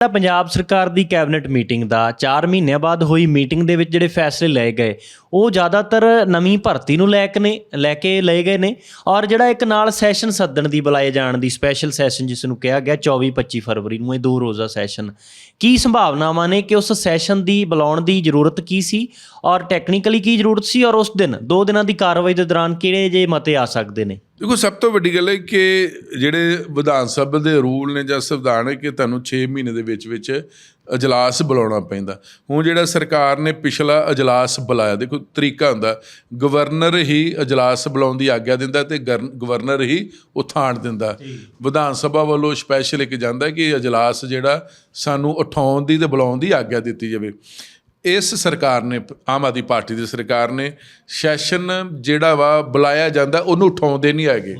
ਤਾਂ ਪੰਜਾਬ ਸਰਕਾਰ ਦੀ cabinet meeting ਦਾ 4 ਮਹੀਨਿਆਂ ਬਾਅਦ ਹੋਈ ਮੀਟਿੰਗ ਦੇ ਵਿੱਚ ਜਿਹੜੇ ਫੈਸਲੇ ਲਏ ਗਏ, ਉਹ ਜ਼ਿਆਦਾਤਰ ਨਵੀਂ ਭਰਤੀ ਨੂੰ ਲੈ ਕੇ ਨੇ, ਲੈ ਕੇ ਲਏ ਗਏ ਨੇ ਔਰ ਜਿਹੜਾ ਇੱਕ ਨਾਲ ਸੈਸ਼ਨ ਸੱਦਣ ਦੀ ਬੁਲਾਏ ਜਾਣ ਦੀ ਸਪੈਸ਼ਲ ਸੈਸ਼ਨ ਜਿਸ ਨੂੰ ਕਿਹਾ ਗਿਆ 24 25 ਫਰਵਰੀ ਨੂੰ, ਇਹ ਦੋ ਰੋਜ਼ਾ ਸੈਸ਼ਨ ਕੀ ਸੰਭਾਵਨਾਵਾਂ ਨੇ ਕਿ ਉਸ ਸੈਸ਼ਨ ਦੀ ਬੁਲਾਉਣ ਦੀ ਜ਼ਰੂਰਤ ਕੀ ਸੀ ਔਰ ਟੈਕਨੀਕਲੀ ਕੀ ਜ਼ਰੂਰਤ ਸੀ ਔਰ ਉਸ ਦਿਨ, ਦੋ ਦਿਨਾਂ ਦੀ ਕਾਰਵਾਈ ਦੇ ਦੌਰਾਨ ਕਿਹੜੇ ਜੇ ਮਤੇ ਆ ਸਕਦੇ ਨੇ? ਦੇਖੋ ਸਭ ਤੋਂ ਵੱਡੀ ਗੱਲ ਹੈ ਕਿ ਜਿਹੜੇ ਵਿਧਾਨ ਸਭਾ ਦੇ ਰੂਲ ਨੇ ਜਾਂ ਸੰਵਿਧਾਨ ਹੈ ਕਿ ਤੁਹਾਨੂੰ 6 ਮਹੀਨੇ ਦੇ ਵਿੱਚ ਵਿੱਚ ਅਜਲਾਸ ਬੁਲਾਉਣਾ ਪੈਂਦਾ। ਹੁਣ ਜਿਹੜਾ ਸਰਕਾਰ ਨੇ ਪਿਛਲਾ ਅਜਲਾਸ ਬੁਲਾਇਆ ਦੇਖੋ ਤਰੀਕਾ ਹੁੰਦਾ ਗਵਰਨਰ ਹੀ ਅਜਲਾਸ ਬੁਲਾਉਣ ਦੀ ਆਗਿਆ ਦਿੰਦਾ ਤੇ ਗਵਰਨਰ ਹੀ ਉਠਾਣ ਦਿੰਦਾ। ਵਿਧਾਨ ਸਭਾ ਵੱਲੋਂ ਸਪੈਸ਼ਲ ਇੱਕ ਜਾਂਦਾ ਕਿ ਅਜਲਾਸ ਜਿਹੜਾ ਸਾਨੂੰ ਉਠਾਉਣ ਦੀ ਤੇ ਬੁਲਾਉਣ ਦੀ ਆਗਿਆ ਦਿੱਤੀ ਜਾਵੇ। ਇਸ ਸਰਕਾਰ ਨੇ ਆਮ ਆਦਮੀ ਪਾਰਟੀ ਦੀ ਸਰਕਾਰ ਨੇ ਸੈਸ਼ਨ ਜਿਹੜਾ ਵਾ ਬੁਲਾਇਆ ਜਾਂਦਾ ਉਹਨੂੰ ਉਠਾਉਂਦੇ ਨਹੀਂ ਹੈਗੇ।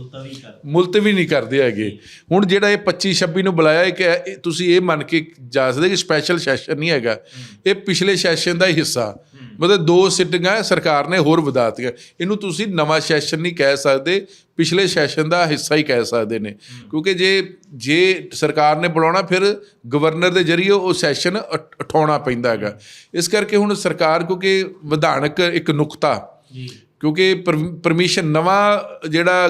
ਮੁਲਤਵੀ ਨਹੀਂ ਕਰਦੇ ਹੈਗੇ। ਹੁਣ ਜਿਹੜਾ ਇਹ 25 26 ਨੂੰ ਬੁਲਾਇਆ ਹੈ ਕਿ ਤੁਸੀਂ ਇਹ ਮੰਨ ਕੇ ਜਾ ਸਕਦੇ ਕਿ ਸਪੈਸ਼ਲ ਸੈਸ਼ਨ ਨਹੀਂ ਹੈਗਾ। ਇਹ ਪਿਛਲੇ ਸੈਸ਼ਨ ਦਾ ਹੀ ਹਿੱਸਾ। ਮਤਲਬ ਦੋ ਸਿਟਿੰਗਾਂ ਸਰਕਾਰ ਨੇ ਹੋਰ ਵਧਾਤੀਆਂ ਇਹਨੂੰ ਤੁਸੀਂ ਨਵਾਂ ਸੈਸ਼ਨ ਨਹੀਂ ਕਹਿ ਸਕਦੇ, ਪਿਛਲੇ ਸੈਸ਼ਨ ਦਾ ਹਿੱਸਾ ਹੀ ਕਹਿ ਸਕਦੇ ਨੇ। ਕਿਉਂਕਿ ਜੇ ਜੇ ਸਰਕਾਰ ਨੇ ਬੁਲਾਉਣਾ, ਫਿਰ ਗਵਰਨਰ ਦੇ ਜਰੀਏ ਉਹ ਸੈਸ਼ਨ ਉਠ- ਉਠਾਉਣਾ ਪੈਂਦਾ ਹੈਗਾ। ਇਸ ਕਰਕੇ ਹੁਣ ਸਰਕਾਰ ਕਿਉਂਕਿ ਵਿਧਾਨਕ ਇੱਕ ਨੁਕਤਾ। ਜੀ। ਕਿਉਂਕਿ ਪਰਮਿਸ਼ਨ ਨਵਾਂ ਜਿਹੜਾ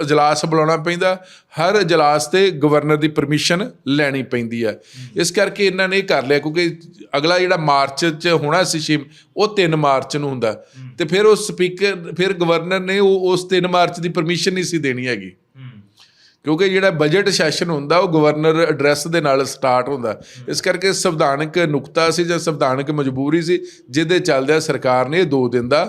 ਅਜਲਾਸ ਬੁਲਾਉਣਾ ਪੈਂਦਾ ਹਰ ਅਜਲਾਸ ਤੇ ਗਵਰਨਰ ਦੀ ਪਰਮਿਸ਼ਨ ਲੈਣੀ ਪੈਂਦੀ ਹੈ। ਇਸ ਕਰਕੇ ਇਹਨਾਂ ਨੇ ਇਹ ਕਰ ਲਿਆ ਕਿਉਂਕਿ ਅਗਲਾ ਜਿਹੜਾ ਮਾਰਚ ਚ ਹੋਣਾ ਸੀ ਸ਼ਿਮ ਉਹ 3 ਮਾਰਚ ਨੂੰ ਹੁੰਦਾ। ਤੇ ਫਿਰ ਉਹ ਸਪੀਕਰ ਫਿਰ ਗਵਰਨਰ ਨੇ ਉਹ ਉਸ 3 ਮਾਰਚ ਦੀ ਪਰਮਿਸ਼ਨ ਨਹੀਂ ਸੀ ਦੇਣੀ ਹੈਗੀ। ਕਿਉਂਕਿ ਜਿਹੜਾ ਬਜਟ ਸੈਸ਼ਨ ਹੁੰਦਾ ਉਹ ਗਵਰਨਰ ਐਡਰੈਸ ਦੇ ਨਾਲ ਸਟਾਰਟ ਹੁੰਦਾ। ਇਸ ਕਰਕੇ ਸੰਵਿਧਾਨਕ ਨੁਕਤਾ ਸੀ ਜਾਂ ਸੰਵਿਧਾਨਕ ਮਜਬੂਰੀ ਸੀ ਜਿਹਦੇ ਚੱਲਦਿਆਂ ਸਰਕਾਰ ਨੇ ਇਹ ਦੋ ਦਿਨ ਦਾ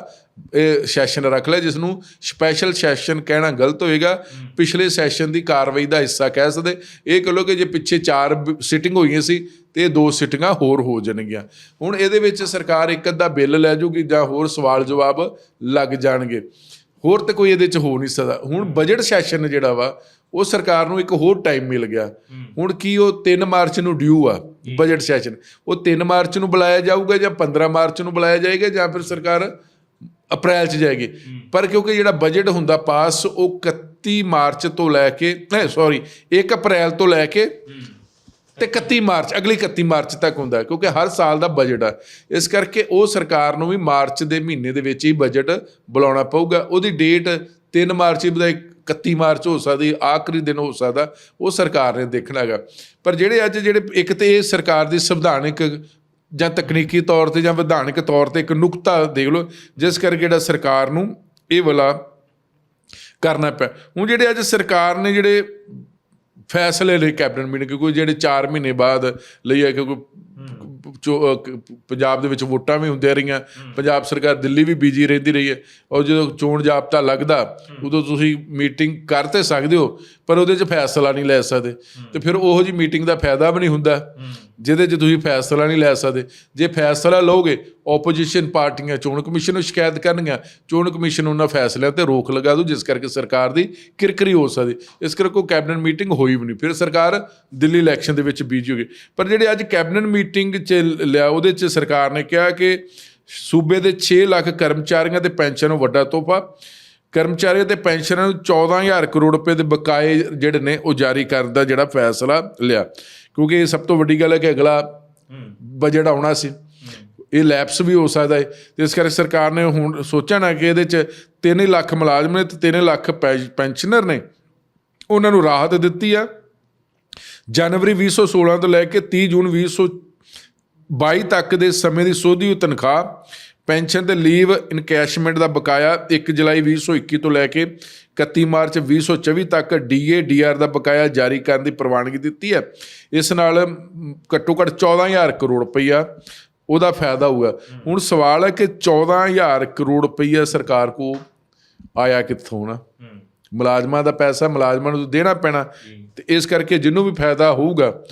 ਇਹ ਸੈਸ਼ਨ ਰੱਖ ਲਿਆ ਜਿਸ ਨੂੰ ਸਪੈਸ਼ਲ ਸੈਸ਼ਨ ਕਹਿਣਾ ਗਲਤ ਹੋਏਗਾ। ਪਿਛਲੇ ਸੈਸ਼ਨ ਦੀ ਕਾਰਵਾਈ ਦਾ ਹਿੱਸਾ ਕਹਿ ਸਕਦੇ। ਇਹ ਕਹ ਕਿ ਜੇ ਪਿੱਛੇ ਚਾਰ ਸਿਟਿੰਗ ਹੋਈਆਂ ਸੀ ਤੇ ਇਹ ਦੋ ਸਿਟਿੰਗਾਂ ਹੋਰ ਹੋ ਜਾਣਗੀਆਂ। ਹੁਣ ਇਹਦੇ ਵਿੱਚ ਸਰਕਾਰ ਇੱਕ ਅੱਧਾ ਬਿੱਲ ਲੈ ਜੂਗੀ ਜਾਂ ਹੋਰ ਸਵਾਲ ਜਵਾਬ ਲੱਗ ਜਾਣਗੇ। ਹੋਰ ਤੇ ਕੋਈ ਇਹਦੇ ਚ ਹੋ ਨਹੀਂ ਸਕਦਾ। ਹੁਣ ਬਜਟ ਸੈਸ਼ਨ ਜਿਹੜਾ ਵਾ ਉਹ ਸਰਕਾਰ ਨੂੰ ਇੱਕ ਹੋਰ ਟਾਈਮ ਮਿਲ ਗਿਆ। ਹੁਣ ਕੀ ਉਹ 3 ਮਾਰਚ ਨੂੰ ਡਿਊ ਆ ਬਜਟ ਸੈਸ਼ਨ ਉਹ 3 ਮਾਰਚ ਨੂੰ ਬੁਲਾਇਆ ਜਾਊਗਾ ਜਾਂ 15 ਮਾਰਚ ਨੂੰ ਬੁਲਾਇਆ ਜਾਏਗਾ ਜਾਂ ਫਿਰ ਸਰਕਾਰ ਅਪ੍ਰੈਲ ਚ ਜਾਏਗੀ। ਪਰ ਕਿਉਂਕਿ ਜਿਹੜਾ ਬਜਟ ਹੁੰਦਾ ਪਾਸ ਉਹ 31 ਮਾਰਚ ਤੋਂ ਲੈ ਕੇ ਨਹੀਂ ਸੌਰੀ 1 ਅਪ੍ਰੈਲ ਤੋਂ ਲੈ ਕੇ ਤੇ 31 ਮਾਰਚ ਅਗਲੀ 31 ਮਾਰਚ ਤੱਕ ਹੁੰਦਾ ਹੈ, ਕਿਉਂਕਿ ਹਰ ਸਾਲ ਦਾ ਬਜਟ ਆ। ਇਸ ਕਰਕੇ ਉਹ ਸਰਕਾਰ ਨੂੰ ਵੀ ਮਾਰਚ ਦੇ ਮਹੀਨੇ ਦੇ ਵਿੱਚ ਹੀ ਬਜਟ ਬੁਲਾਉਣਾ ਪਊਗਾ। ਉਹਦੀ ਡੇਟ 3 ਮਾਰਚ ਦੀ ਬਜਾਏ 31 ਮਾਰਚ ਹੋ ਸਕਦੀ ਆਖਰੀ ਦਿਨ ਹੋ ਸਕਦਾ ਉਹ ਸਰਕਾਰ ਨੇ ਦੇਖਣਾ ਹੈਗਾ। ਪਰ ਜਿਹੜੇ ਅੱਜ ਜਿਹੜੇ ਇੱਕ ਤੇ ਇਹ ਸਰਕਾਰ ਦੀ ਸੰਵਿਧਾਨਿਕ ਜਾਂ ਤਕਨੀਕੀ ਤੌਰ ਤੇ ਜਾਂ ਵਿਧਾਨਿਕ ਤੌਰ ਤੇ ਇੱਕ ਨੁਕਤਾ ਦੇਖ ਲਓ ਜਿਸ ਕਰਕੇ ਜਿਹੜਾ ਸਰਕਾਰ ਨੂੰ ਇਹ ਵਾਲਾ ਕਰਨਾ ਪਿਆ। ਹੁਣ ਜਿਹੜੇ ਅੱਜ ਸਰਕਾਰ ਨੇ ਜਿਹੜੇ ਫੈਸਲੇ ਲਈ ਕੈਬਨਿਟ ਮੀਟਿੰਗ ਕਿਉਂਕਿ ਜਿਹੜੇ 4 ਮਹੀਨੇ ਬਾਅਦ ਲਈ ਹੈ ਕਿਉਂਕਿ ਪੰਜਾਬ ਦੇ ਵਿੱਚ ਵੋਟਾਂ ਵੀ ਹੁੰਦੀਆਂ ਰਹੀਆਂ ਪੰਜਾਬ ਸਰਕਾਰ ਦਿੱਲੀ ਵੀ ਬੀਜੀ ਰਹਿੰਦੀ ਰਹੀ ਹੈ। ਔਰ ਜਦੋਂ ਚੋਣ ਜਾਬਤਾ ਲੱਗਦਾ ਉਦੋਂ ਤੁਸੀਂ ਮੀਟਿੰਗ ਕਰ ਤੇ ਸਕਦੇ ਹੋ ਪਰ ਉਹਦੇ 'ਚ ਫੈਸਲਾ ਨਹੀਂ ਲੈ ਸਕਦੇ। ਤੇ ਫਿਰ ਉਹੋ ਜੀ ਮੀਟਿੰਗ ਦਾ ਫਾਇਦਾ ਵੀ ਨਹੀਂ ਹੁੰਦਾ। ਜਿਹਦੇ 'ਚ ਤੁਸੀਂ ਫੈਸਲਾ ਨਹੀਂ ਲੈ ਸਕਦੇ। ਜੇ ਫੈਸਲਾ ਲਓਗੇ ਆਪੋਜੀਸ਼ਨ ਪਾਰਟੀਆਂ ਚੋਣ ਕਮਿਸ਼ਨ ਨੂੰ ਸ਼ਿਕਾਇਤ ਕਰਨਗੀਆਂ ਚੋਣ ਕਮਿਸ਼ਨ ਉਹਨਾਂ ਫੈਸਲਿਆਂ ਤੇ ਰੋਕ ਲਗਾ ਦੂ ਜਿਸ ਕਰਕੇ ਸਰਕਾਰ ਦੀ ਕਿਰਕਰੀ ਹੋ ਸਕਦੀ। ਇਸ ਕਰਕੇ ਕੋਈ ਕੈਬਨਿਟ ਮੀਟਿੰਗ ਹੋਈ ਵੀ ਨਹੀਂ। ਫਿਰ ਸਰਕਾਰ ਦਿੱਲੀ ਇਲੈਕਸ਼ਨ ਦੇ ਵਿੱਚ ਬੀਜੀ ਹੋ ਗਈ। ਪਰ ਜਿਹੜੇ ਅੱਜ ਕੈਬਨਿਟ ਮੀਟਿੰਗ 'ਚ ਲਿਆ, ਉਹਦੇ 'ਚ ਸਰਕਾਰ ਨੇ ਕਿਹਾ ਕਿ ਸੂਬੇ ਦੇ 6 ਲੱਖ ਕਰਮਚਾਰੀਆਂ ਤੇ ਪੈਨਸ਼ਨ ਨੂੰ ਵੱਡਾ ਤੋਹਫਾ, ਕਰਮਚਾਰੀਆਂ ਤੇ ਪੈਨਸ਼ਨਰਾਂ ਨੂੰ 14000 ਕਰੋੜ ਰੁਪਏ ਦੇ ਬਕਾਏ ਜਿਹੜੇ ਨੇ, ਉਹ ਜਾਰੀ ਕਰਨ ਦਾ ਜਿਹੜਾ ਫੈਸਲਾ ਲਿਆ। ਕਿਉਂਕਿ ਇਹ ਸਭ ਤੋਂ ਵੱਡੀ ਗੱਲ ਹੈ ਕਿ ਅਗਲਾ ਬਜਟ ਆਉਣਾ ਸੀ। ਇਹ ਲੈਪਸ ਵੀ ਹੋ ਸਕਦਾ ਹੈ। ਤੇ ਇਸ ਕਰਕੇ ਸਰਕਾਰ ਨੇ ਹੁਣ ਸੋਚਿਆ ਨਾ ਕਿ ਇਹਦੇ ਚ 3 ਲੱਖ ਮੁਲਾਜ਼ਮ ਨੇ ਤੇ 3 ਲੱਖ ਪੈਨਸ਼ਨਰ ਨੇ। ਉਹਨਾਂ ਨੂੰ ਰਾਹਤ ਦਿੱਤੀ ਆ। ਜਨਵਰੀ 2016 ਤੋਂ ਲੈ ਕੇ 30 ਜੂਨ 2022 ਤੱਕ ਦੇ ਸਮੇਂ ਦੀ ਸੋਧੀ ਤਨਖਾਹ ਪੈਨਸ਼ਨ ਤੇ ਲੀਵ ਇਨਕੈਸ਼ਮੈਂਟ ਦਾ ਬਕਾਇਆ 1 ਜੁਲਾਈ 2021 ਤੋਂ ਲੈ ਕੇ 31 ਮਾਰਚ 2024 ਤੱਕ ਡੀਏ ਡੀਆਰ ਦਾ ਬਕਾਇਆ ਜਾਰੀ ਕਰਨ ਦੀ ਪ੍ਰਵਾਨਗੀ ਦਿੱਤੀ ਹੈ। ਇਸ ਨਾਲ ਘੱਟੋ ਘੱਟ 14000 ਕਰੋੜ ਰੁਪਈਆ ਉਹਦਾ ਫਾਇਦਾ ਹੋਊਗਾ। ਹੁਣ ਸਵਾਲ ਹੈ ਕਿ 14000 ਕਰੋੜ ਰੁਪਈਆ ਸਰਕਾਰ ਕੋ ਆਇਆ ਕਿੱਥੋਂ ਨਾ? ਮੁਲਾਜ਼ਮਾਂ ਦਾ ਪੈਸਾ ਮੁਲਾਜ਼ਮਾਂ ਨੂੰ ਦੇਣਾ ਪੈਣਾ ਤੇ ਇਸ ਕਰਕੇ ਜਿਹਨੂੰ ਵੀ ਫਾਇਦਾ ਹੋਊਗਾ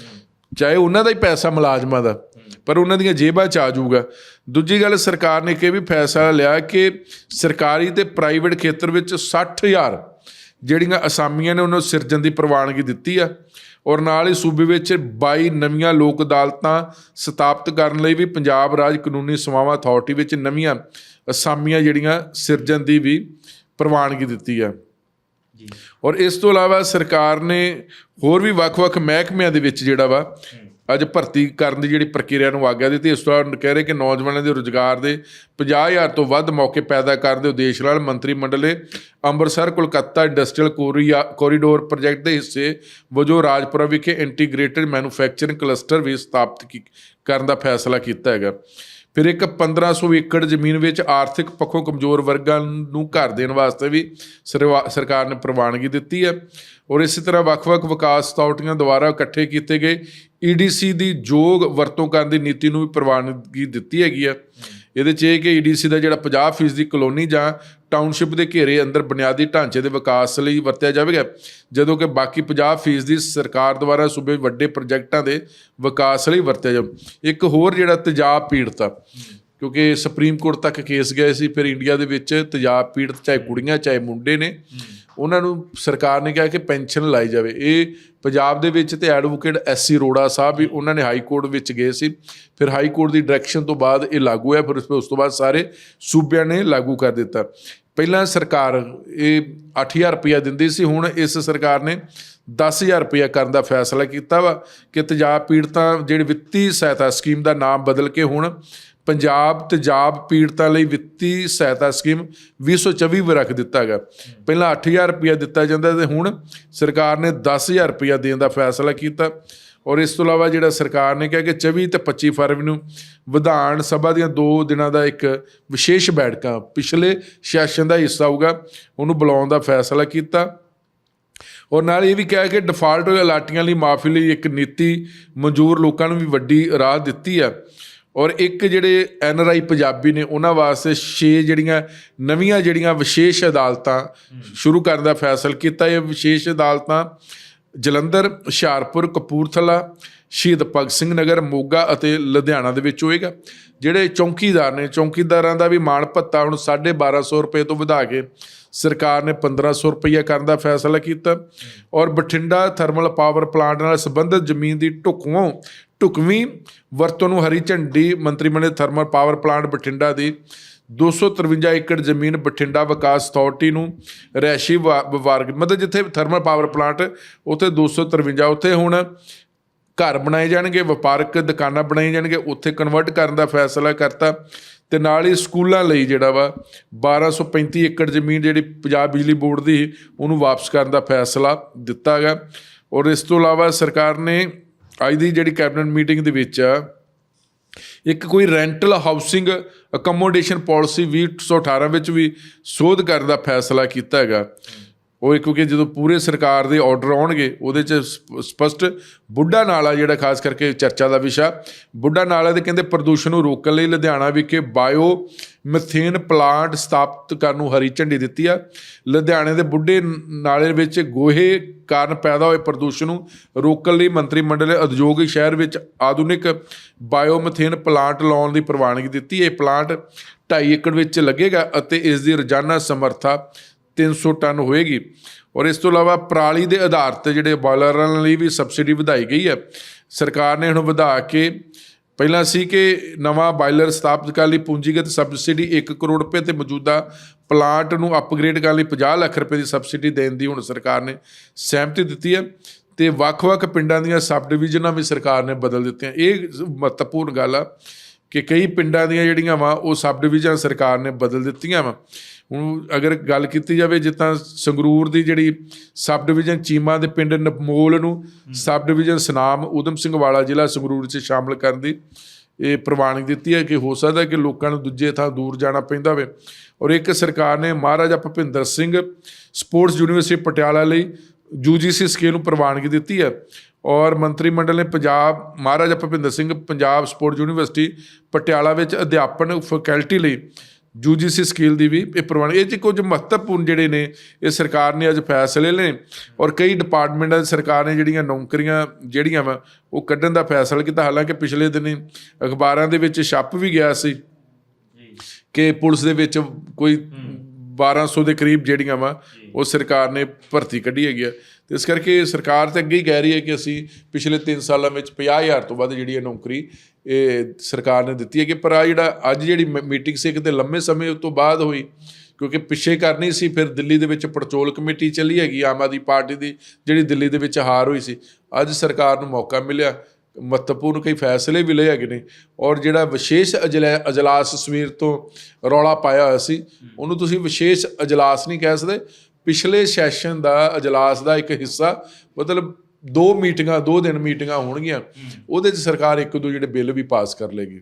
ਚਾਹੇ ਉਹਨਾਂ ਦਾ ਹੀ ਪੈਸਾ ਮੁਲਾਜ਼ਮਾਂ ਦਾ ਪਰ ਉਹਨਾਂ ਦੀਆਂ ਜੇਬਾਂ ਚ ਆ ਜਾਊਗਾ। ਦੂਜੀ ਗੱਲ ਸਰਕਾਰ ਨੇ ਕਿ ਵੀ ਫੈਸਲਾ ਲਿਆ ਕਿ ਸਰਕਾਰੀ ਤੇ ਪ੍ਰਾਈਵੇਟ ਖੇਤਰ ਵਿੱਚ 60000 ਜਿਹੜੀਆਂ ਅਸਾਮੀਆਂ ਨੇ ਉਹਨਾਂ ਨੂੰ ਸਿਰਜਣ ਦੀ ਪ੍ਰਵਾਨਗੀ ਦਿੱਤੀ ਆ। ਔਰ ਨਾਲ ਹੀ ਸੂਬੇ ਵਿੱਚ 22 ਨਵੀਆਂ ਲੋਕ ਅਦਾਲਤਾਂ ਸਥਾਪਿਤ ਕਰਨ ਲਈ ਵੀ ਪੰਜਾਬ ਰਾਜ ਕਾਨੂੰਨੀ ਸੇਵਾਵਾਂ ਅਥਾਰਟੀ ਵਿੱਚ ਨਵੀਆਂ ਅਸਾਮੀਆਂ ਜਿਹੜੀਆਂ ਸਿਰਜਣ ਦੀ ਵੀ ਪ੍ਰਵਾਨਗੀ ਦਿੱਤੀ ਆ। ਔਰ ਇਸ ਤੋਂ ਇਲਾਵਾ ਸਰਕਾਰ ਨੇ ਹੋਰ ਵੀ ਵੱਖ-ਵੱਖ ਮਹਿਕਮਿਆਂ ਦੇ ਵਿੱਚ ਜਿਹੜਾ ਵਾ ਅੱਜ ਭਰਤੀ ਕਰਨ ਦੀ ਜਿਹੜੀ ਪ੍ਰਕਿਰਿਆ ਨੂੰ ਆਗਿਆ ਦਿੱਤੀ, ਇਸ ਤੋਂ ਬਾਅਦ ਕਹਿ ਰਹੇ ਕਿ ਨੌਜਵਾਨਾਂ ਦੇ ਰੁਜ਼ਗਾਰ ਦੇ 50000 ਤੋਂ ਵੱਧ ਮੌਕੇ ਪੈਦਾ ਕਰਨ ਦੇ ਉਦੇਸ਼ ਨਾਲ ਮੰਤਰੀ ਮੰਡਲ ਨੇ ਅੰਮ੍ਰਿਤਸਰ, ਕੋਲਕਾਤਾ ਇੰਡਸਟਰੀਅਲ ਕੋਰੀਆ ਕੋਰੀਡੋਰ ਪ੍ਰੋਜੈਕਟ ਦੇ ਹਿੱਸੇ ਵਜੋਂ ਰਾਜਪੁਰਾ ਵਿਖੇ ਇੰਟੀਗ੍ਰੇਟਿਡ ਮੈਨੂਫੈਕਚਰਿੰਗ ਕਲਸਟਰ ਵੀ ਸਥਾਪਿਤ ਕੀ- ਕਰਨ ਦਾ ਫੈਸਲਾ ਕੀਤਾ ਹੈਗਾ। ਫਿਰ ਇੱਕ 1500 ਏਕੜ ਜ਼ਮੀਨ ਵਿੱਚ ਆਰਥਿਕ ਪੱਖੋਂ ਕਮਜ਼ੋਰ ਵਰਗਾਂ ਨੂੰ ਘਰ ਦੇਣ ਵਾਸਤੇ ਵੀ ਸਰਵਾ- ਸਰਕਾਰ ਨੇ ਪ੍ਰਵਾਨਗੀ ਦਿੱਤੀ ਹੈ। ਔਰ ਇਸੇ ਤਰ੍ਹਾਂ ਵੱਖ-ਵੱਖ ਵਿਕਾਸ ਅਥਾਰਟੀਆਂ ਦੁਆਰਾ ਇਕੱਠੇ ਕੀਤੇ ਗਏ ਈਡੀਸੀ ਦੀ ਯੋਗ ਵਰਤੋਂ ਕਰਨ ਦੀ ਨੀਤੀ ਨੂੰ ਵੀ ਪ੍ਰਵਾਨਗੀ ਦਿੱਤੀ ਹੈਗੀ ਆ। ਇਹਦੇ 'ਚ ਇਹ ਕਿ ਈਡੀਸੀ ਦਾ ਜਿਹੜਾ 50% ਦੀ ਕਲੋਨੀ ਜਾਂ ਟਾਊਨਸ਼ਿਪ ਦੇ ਘੇਰੇ ਅੰਦਰ ਬੁਨਿਆਦੀ ਢਾਂਚੇ ਦੇ ਵਿਕਾਸ ਲਈ ਵਰਤਿਆ ਜਾਵੇਗਾ, ਜਦੋਂ ਕਿ ਬਾਕੀ 50% ਦੀ ਸਰਕਾਰ ਦੁਆਰਾ ਸੂਬੇ ਵੱਡੇ ਪ੍ਰੋਜੈਕਟਾਂ ਦੇ ਵਿਕਾਸ ਲਈ ਵਰਤਿਆ ਜਾਵੇ ਇੱਕ ਹੋਰ ਜਿਹੜਾ ਤੇਜ਼ਾਬ ਪੀੜਤ ਆ ਕਿਉਂਕਿ ਸੁਪਰੀਮ ਕੋਰਟ ਤੱਕ ਕੇਸ ਗਏ ਸੀ ਫਿਰ ਇੰਡੀਆ ਦੇ ਵਿੱਚ ਤੇਜ਼ਾਬ ਪੀੜਤ ਚਾਹੇ ਕੁੜੀਆਂ ਚਾਹੇ ਮੁੰਡੇ ਨੇ ਉਹਨਾਂ ਨੂੰ ਸਰਕਾਰ ਨੇ ਕਿਹਾ ਕਿ ਪੈਨਸ਼ਨ ਲਾਈ ਜਾਵੇ। ਇਹ ਪੰਜਾਬ ਦੇ ਵਿੱਚ ਤੇ ਐਡਵੋਕੇਟ ਐਸਸੀ ਰੋੜਾ ਸਾਹਿਬ ਵੀ ਉਹਨਾਂ ਨੇ ਹਾਈ ਕੋਰਟ ਵਿੱਚ ਗਏ ਸੀ। ਫਿਰ ਹਾਈ ਕੋਰਟ ਦੀ ਡਾਇਰੈਕਸ਼ਨ ਤੋਂ ਬਾਅਦ ਇਹ ਲਾਗੂ ਹੈ ਫਿਰ ਉਸ ਉਸ ਤੋਂ ਬਾਅਦ ਸਾਰੇ ਸੂਬਿਆਂ ਨੇ ਲਾਗੂ ਕਰ ਦਿੱਤਾ। ਪਹਿਲਾਂ ਸਰਕਾਰ ਇਹ 8000 ਰੁਪਇਆ ਦਿੰਦੀ ਸੀ ਹੁਣ ਇਸ ਸਰਕਾਰ ਨੇ 10000 ਰੁਪਇਆ ਕਰਨ ਦਾ ਫੈਸਲਾ ਕੀਤਾ ਵਾ ਕਿ ਤੇਜ਼ਾਬ ਪੀੜਤਾਂ ਜਿਹੜੀ ਵਿੱਤੀ ਸਹਾਇਤਾ ਸਕੀਮ ਦਾ ਨਾਮ ਬਦਲ ਕੇ ਹੁਣ ਪੰਜਾਬ ਤੇਜ਼ਾਬ ਪੀੜਤਾਂ ਲਈ ਵਿੱਤੀ ਸਹਾਇਤਾ ਸਕੀਮ 2024 ਵੀ ਰੱਖ ਦਿੱਤਾ ਗਿਆ। ਪਹਿਲਾਂ 8000 ਰੁਪਇਆ ਦਿੱਤਾ ਜਾਂਦਾ ਤੇ ਹੁਣ ਸਰਕਾਰ ਨੇ 10000 ਰੁਪਇਆ ਦੇਣ ਦਾ ਫੈਸਲਾ ਕੀਤਾ। ਔਰ ਇਸ ਤੋਂ ਇਲਾਵਾ ਜਿਹੜਾ ਸਰਕਾਰ ਨੇ ਕਿਹਾ ਕਿ 24 ਤੇ 25 ਫਰਵਰੀ ਨੂੰ ਵਿਧਾਨ ਸਭਾ ਦੀਆਂ ਦੋ ਦਿਨਾਂ ਦਾ ਇੱਕ ਵਿਸ਼ੇਸ਼ ਬੈਠਕਾਂ ਪਿਛਲੇ ਸੈਸ਼ਨ ਦਾ ਹਿੱਸਾ ਹੋਊਗਾ, ਉਹਨੂੰ ਬੁਲਾਉਣ ਦਾ ਫੈਸਲਾ ਕੀਤਾ। ਔਰ ਨਾਲ ਇਹ ਵੀ ਕਿਹਾ ਕਿ ਡਿਫਾਲਟ ਅਲਾਟੀਆਂ ਲਈ ਮਾਫੀ ਲਈ ਇੱਕ ਨੀਤੀ ਮਨਜ਼ੂਰ ਲੋਕਾਂ ਨੂੰ ਵੀ ਵੱਡੀ ਰਾਹ ਦਿੱਤੀ ਆ। ਔਰ ਇੱਕ ਜਿਹੜੇ ਐਨ ਆਰ ਆਈ ਪੰਜਾਬੀ ਨੇ ਉਹਨਾਂ ਵਾਸਤੇ 6 ਜਿਹੜੀਆਂ ਨਵੀਆਂ ਜਿਹੜੀਆਂ ਵਿਸ਼ੇਸ਼ ਅਦਾਲਤਾਂ ਸ਼ੁਰੂ ਕਰਨ ਦਾ ਫੈਸਲਾ ਕੀਤਾ। ਇਹ ਵਿਸ਼ੇਸ਼ ਅਦਾਲਤਾਂ ਜਲੰਧਰ, ਹੁਸ਼ਿਆਰਪੁਰ, ਕਪੂਰਥਲਾ, ਸ਼ਹੀਦ ਭਗਤ ਸਿੰਘ ਨਗਰ, ਮੋਗਾ ਅਤੇ ਲੁਧਿਆਣਾ ਦੇ ਵਿੱਚ ਹੋਏਗਾ। ਜਿਹੜੇ ਚੌਕੀਦਾਰ ਨੇ, ਚੌਕੀਦਾਰਾਂ ਦਾ ਵੀ ਮਾਣ ਭੱਤਾ ਹੁਣ 1250 ਰੁਪਏ ਤੋਂ ਵਧਾ ਕੇ ਸਰਕਾਰ ਨੇ 1500 ਰੁਪਈਆ ਕਰਨ ਦਾ ਫੈਸਲਾ ਕੀਤਾ। ਔਰ ਬਠਿੰਡਾ ਥਰਮਲ ਪਾਵਰ ਪਲਾਂਟ ਨਾਲ ਸੰਬੰਧਿਤ ਜ਼ਮੀਨ ਦੀ ਢੁਕਵੋਂ ਢੁਕਵੀਂ ਵਰਤੋਂ ਨੂੰ ਹਰੀ ਝੰਡੀ ਮੰਤਰੀ ਮੰਡਲ ਥਰਮਲ ਪਾਵਰ ਪਲਾਂਟ ਬਠਿੰਡਾ ਦੀ 253 ਏਕੜ ਜ਼ਮੀਨ ਬਠਿੰਡਾ ਵਿਕਾਸ ਅਥਾਰਟੀ ਨੂੰ ਰੈਸ਼ੀ ਵਪਾਰਕ ਮਤਲਬ ਜਿੱਥੇ ਥਰਮਲ ਪਾਵਰ ਪਲਾਂਟ, ਉੱਥੇ 253 ਉੱਥੇ ਹੁਣ ਘਰ ਬਣਾਏ ਜਾਣਗੇ, ਵਪਾਰਕ ਦੁਕਾਨਾਂ ਬਣਾਈਆਂ ਜਾਣਗੇ ਉੱਥੇ ਕਨਵਰਟ ਕਰਨ ਦਾ ਫੈਸਲਾ ਕਰਤਾ ਤੇ ਨਾਲ ਹੀ ਸਕੂਲਾਂ ਲਈ ਜਿਹੜਾ ਵਾ 1235 ਏਕੜ ਜ਼ਮੀਨ ਜਿਹੜੀ ਪੰਜਾਬ ਬਿਜਲੀ ਬੋਰਡ ਦੀ ਉਹਨੂੰ ਵਾਪਸ ਕਰਨ ਦਾ ਫੈਸਲਾ ਦਿੱਤਾ ਗਿਆ। ਔਰ ਇਸ ਤੋਂ ਇਲਾਵਾ ਸਰਕਾਰ ਨੇ ਅੱਜ ਦੀ ਜਿਹੜੀ ਕੈਬਨਿਟ ਮੀਟਿੰਗ ਦੇ ਵਿੱਚ ਇੱਕ ਕੋਈ ਰੈਂਟਲ ਹਾਊਸਿੰਗ ਅਕਮੋਡੇਸ਼ਨ ਪਾਲਿਸੀ 2018 ਵਿੱਚ ਵੀ ਸੋਧ ਕਰਨ ਦਾ ਫੈਸਲਾ ਕੀਤਾ ਹੈਗਾ। ਉਹ ਕਿਉਂਕਿ ਜਦੋਂ ਪੂਰੇ ਸਰਕਾਰ ਦੇ ਆਰਡਰ ਆਉਣਗੇ, ਉਹਦੇ ਚ ਸਪ- ਸਪਸ਼ਟ ਬੁੱਢਾ ਨਾਲਾ ਜਿਹੜਾ ਖਾਸ ਕਰਕੇ ਚਰਚਾ ਦਾ ਵਿਸ਼ਾ, ਬੁੱਢਾ ਨਾਲਾ ਦੇ ਕਹਿੰਦੇ ਪ੍ਰਦੂਸ਼ਣ ਨੂੰ ਰੋਕਣ ਲਈ ਲੁਧਿਆਣਾ ਵਿਖੇ ਬਾਇਓ ਮਿਥੇਨ ਪਲਾਂਟ ਸਥਾਪਿਤ ਕਰਨ ਨੂੰ ਹਰੀ ਝੰਡੀ ਦਿੱਤੀ ਆ। ਲੁਧਿਆਣੇ ਦੇ ਬੁੱਢੇ ਨਾਲੇ ਵਿੱਚ ਗੋਹੇ ਕਾਰਨ ਪੈਦਾ ਹੋਏ ਪ੍ਰਦੂਸ਼ਣ ਨੂੰ ਰੋਕਣ ਲਈ ਮੰਤਰੀ ਮੰਡਲ ਨੇ ਉਦਯੋਗਿਕ ਸ਼ਹਿਰ ਵਿੱਚ ਆਧੁਨਿਕ ਬਾਇਓ ਬਾਇਓਮਿਥੇਨ ਪਲਾਂਟ ਲਾਉਣ ਦੀ ਪ੍ਰਵਾਨਗੀ ਦਿੱਤੀ। ਇਹ ਪਲਾਂਟ 2.5 ਏਕੜ ਵਿੱਚ ਲੱਗੇਗਾ ਅਤੇ ਇਸ ਦੀ ਰੋਜ਼ਾਨਾ ਸਮਰੱਥਾ 300 ਟਨ ਹੋਏਗੀ। ਔਰ ਇਸ ਤੋਂ ਇਲਾਵਾ ਪਰਾਲੀ ਦੇ ਆਧਾਰ ਤੇ ਜਿਹੜੇ ਬਾਇਲਰਾਂ ਲਈ ਵੀ ਸਬਸਿਡੀ ਵਧਾਈ ਗਈ ਹੈ। ਸਰਕਾਰ ਨੇ ਹੁਣ ਵਧਾ ਕੇ ਪਹਿਲਾਂ ਸੀ ਕਿ ਨਵਾਂ ਬਾਇਲਰ ਸਥਾਪਿਤ ਕਰਨ ਲਈ ਪੂੰਜੀਗਤ ਸਬਸਿਡੀ 1 ਕਰੋੜ ਰੁਪਏ ਤੇ ਮੌਜੂਦਾ ਪਲਾਂਟ ਨੂੰ ਅਪਗ੍ਰੇਡ ਕਰਨ ਲਈ 50 ਲੱਖ ਰੁਪਏ ਦੀ ਸਬਸਿਡੀ ਦੇਣ ਦੀ ਹੁਣ ਸਰਕਾਰ ਨੇ ਸਹਿਮਤੀ ਦਿੱਤੀ ਹੈ। ਤੇ ਵੱਖ-ਵੱਖ ਪਿੰਡਾਂ ਦੀਆਂ ਸਬ ਡਿਵੀਜ਼ਨਾਂ ਵੀ ਸਰਕਾਰ ਨੇ ਬਦਲ ਦਿੱਤੀਆਂ। ਇਹ ਮਹੱਤਵਪੂਰਨ ਗੱਲ ਆ ਕਿ ਕਈ ਪਿੰਡਾਂ ਦੀਆਂ ਜਿਹੜੀਆਂ ਵਾ ਉਹ ਸਬ ਡਿਵੀਜ਼ਨ ਸਰਕਾਰ ਨੇ ਬਦਲ ਦਿੱਤੀਆਂ ਵਾ। ਹੁਣ ਅਗਰ ਗੱਲ ਕੀਤੀ ਜਾਵੇ ਜਿੱਦਾਂ ਸੰਗਰੂਰ ਦੀ ਜਿਹੜੀ ਸਬ ਡਿਵੀਜ਼ਨ ਚੀਮਾ ਦੇ ਪਿੰਡ ਨਪਮੋਲ ਨੂੰ ਸਬ ਡਿਵੀਜ਼ਨ ਸਨਾਮ ਉਦਮ ਸਿੰਘ ਵਾਲਾ ਜ਼ਿਲ੍ਹਾ ਸੰਗਰੂਰ 'ਚ ਸ਼ਾਮਲ ਕਰਨ ਦੀ ਇਹ ਪ੍ਰਵਾਨਗੀ ਦਿੱਤੀ ਹੈ ਕਿ ਹੋ ਸਕਦਾ ਕਿ ਲੋਕਾਂ ਨੂੰ ਦੂਜੇ ਥਾਂ ਦੂਰ ਜਾਣਾ ਪੈਂਦਾ ਹੋਵੇ। ਔਰ ਇੱਕ ਸਰਕਾਰ ਨੇ ਮਹਾਰਾਜਾ ਭੁਪਿੰਦਰ ਸਿੰਘ ਸਪੋਰਟਸ ਯੂਨੀਵਰਸਿਟੀ ਪਟਿਆਲਾ ਲਈ ਯੂਜੀਸੀ ਸਕੇਲ ਨੂੰ ਪ੍ਰਵਾਨਗੀ ਦਿੱਤੀ ਹੈ। ਔਰ ਮੰਤਰੀ ਮੰਡਲ ਨੇ ਪੰਜਾਬ ਮਹਾਰਾਜਾ ਭੁਪਿੰਦਰ ਸਿੰਘ ਪੰਜਾਬ ਸਪੋਰਟਸ ਯੂਨੀਵਰਸਿਟੀ ਪਟਿਆਲਾ ਵਿੱਚ ਅਧਿਆਪਨ ਫੈਕਲਟੀ ਲਈ ਯੂਜੀਸੀ ਸਕੇਲ ਦੀ ਵੀ ਇਹ ਪ੍ਰਵਾਨਗੀ ਇਹ 'ਚ ਕੁਝ ਮਹੱਤਵਪੂਰਨ ਜਿਹੜੇ ਨੇ ਇਹ ਸਰਕਾਰ ਨੇ ਅੱਜ ਫੈਸਲੇ ਲਏ ਔਰ ਕਈ ਡਿਪਾਰਟਮੈਂਟਾਂ ਦੀ ਸਰਕਾਰ ਨੇ ਜਿਹੜੀਆਂ ਨੌਕਰੀਆਂ ਜਿਹੜੀਆਂ ਵਾ ਉਹ ਕੱਢਣ ਦਾ ਫੈਸਲਾ ਕੀਤਾ। ਹਾਲਾਂਕਿ ਪਿਛਲੇ ਦਿਨੀ ਅਖਬਾਰਾਂ ਦੇ ਵਿੱਚ ਛਪ ਵੀ ਗਿਆ ਸੀ ਕਿ ਪੁਲਿਸ ਦੇ ਵਿੱਚ ਕੋਈ 1200 ਦੇ ਕਰੀਬ ਜਿਹੜੀਆਂ ਵਾ ਉਹ ਸਰਕਾਰ ਨੇ ਭਰਤੀ ਕੱਢੀ ਹੈਗੀ ਆ। ਤੇ ਇਸ ਕਰਕੇ ਸਰਕਾਰ ਤੇ ਅੱਗੇ ਹੀ ਕਹਿ ਰਹੀ ਹੈ ਕਿ ਅਸੀਂ ਪਿਛਲੇ 3 ਸਾਲਾਂ ਵਿੱਚ 50000 ਤੋਂ ਵੱਧ ਜਿਹੜੀ ਹੈ ਨੌਕਰੀ, ਇਹ ਸਰਕਾਰ ਨੇ ਦਿੱਤੀ ਹੈ ਕਿ ਪਰ ਆ ਜਿਹੜਾ ਅੱਜ ਜਿਹੜੀ ਮੀਟਿੰਗ ਸੀ ਕਿਤੇ ਲੰਮੇ ਸਮੇਂ ਤੋਂ ਬਾਅਦ ਹੋਈ, ਕਿਉਂਕਿ ਪਿੱਛੇ ਕਰਨੀ ਸੀ, ਫਿਰ ਦਿੱਲੀ ਦੇ ਵਿੱਚ ਪੜਚੋਲ ਕਮੇਟੀ ਚੱਲੀ ਹੈਗੀ, ਆਮ ਆਦਮੀ ਪਾਰਟੀ ਦੀ, ਜਿਹੜੀ ਦਿੱਲੀ ਦੇ ਵਿੱਚ ਹਾਰ ਹੋਈ ਸੀ, ਅੱਜ ਸਰਕਾਰ ਨੂੰ ਮੌਕਾ ਮਿਲਿਆ। ਮਹੱਤਵਪੂਰਨ ਕਈ ਫੈਸਲੇ ਵੀ ਲਏ ਹੈਗੇ ਨੇ ਔਰ ਜਿਹੜਾ ਵਿਸ਼ੇਸ਼ ਅਜਲਾ- ਅਜਲਾਸ ਸਵੇਰ ਤੋਂ ਰੌਲਾ ਪਾਇਆ ਹੋਇਆ ਸੀ, ਉਹਨੂੰ ਤੁਸੀਂ ਵਿਸ਼ੇਸ਼ ਅਜਲਾਸ ਨਹੀਂ ਕਹਿ ਸਕਦੇ ਪਿਛਲੇ ਸੈਸ਼ਨ ਦਾ ਅਜਲਾਸ ਦਾ ਇੱਕ ਹਿੱਸਾ ਮਤਲਬ ਦੋ ਮੀਟਿੰਗਾਂ ਦੋ ਦਿਨ ਮੀਟਿੰਗਾਂ ਹੋਣਗੀਆਂ। ਉਹਦੇ 'ਚ ਸਰਕਾਰ ਇੱਕ ਦੋ ਜਿਹੜੇ ਬਿੱਲ ਵੀ ਪਾਸ ਕਰ ਲੇਗੀ।